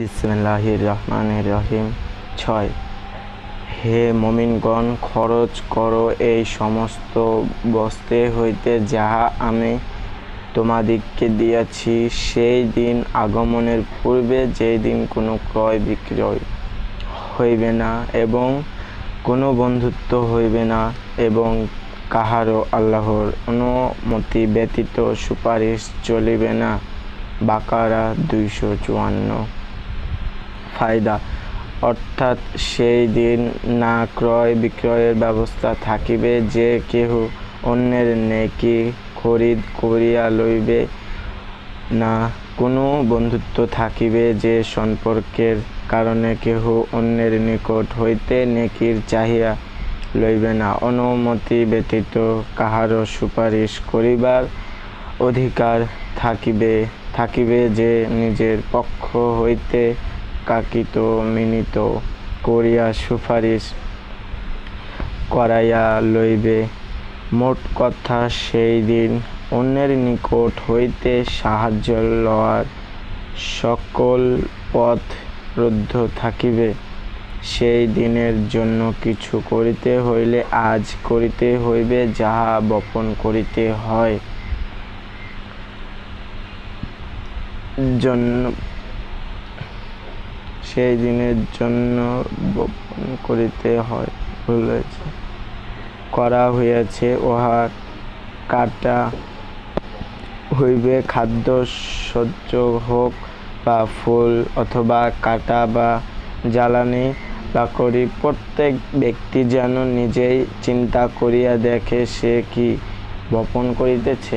বিসমিল্লাহ রহমান রহিম ছয়, হে মমিনগণ, খরচ করো এই সমস্ত বস্তে হইতে যাহা আমি তোমাদিগকে দিয়াছি সেই দিন আগমনের পূর্বে যেই দিন কোনো ক্রয় বিক্রয় হইবে না এবং কোনো বন্ধুত্ব হইবে না এবং কাহারও আল্লাহর অনুমতি ব্যতীত সুপারিশ চলিবে না। বাকারা দুইশো চুয়ান্ন। ফায়দা। অর্থাৎ সেই দিন না ক্রয় বিক্রয়ের ব্যবস্থা থাকিবে যে কেহ অন্যের নেকি খরিদ করিয়া লইবে না। কোনো বন্ধুত্ব থাকিবে যে সম্পর্কের কারণে কেহ অন্যের নিকট হইতে নেকির চাহিয়া লইবে না। অনুমতি ব্যতীত কাহারও সুপারিশ করিবার অধিকার থাকিবে থাকিবে যে নিজের পক্ষ হইতে কাকিত, মিনিত করিয়া সুপারিশ করাইয়া লইবে। মোট কথা সেই দিন অন্যের নিকট হইতে সাহায্য লওয়ার সকল পথ রুদ্ধ থাকিবে। সেই দিনের জন্য কিছু করিতে হইলে আজ করিতে হইবে, যাহা বপন করিতে হয়। জন্য সেই দিনের জন্য বপন করিতে হয় করা হইয়াছে উহা কাটা হইবে, খাদ্য সহ্য হোক বা ফুল অথবা কাটা বা জ্বালানি করি, প্রত্যেক ব্যক্তি যেন নিজেই চিন্তা করিয়া দেখে সে কি বপন করিতেছে।